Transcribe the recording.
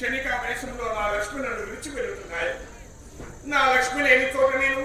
క్షణిక వేషంలో నా లక్ష్మి నన్ను విడిచి పెరుగుతున్నాయి నా లక్ష్మి లేని చోట నేను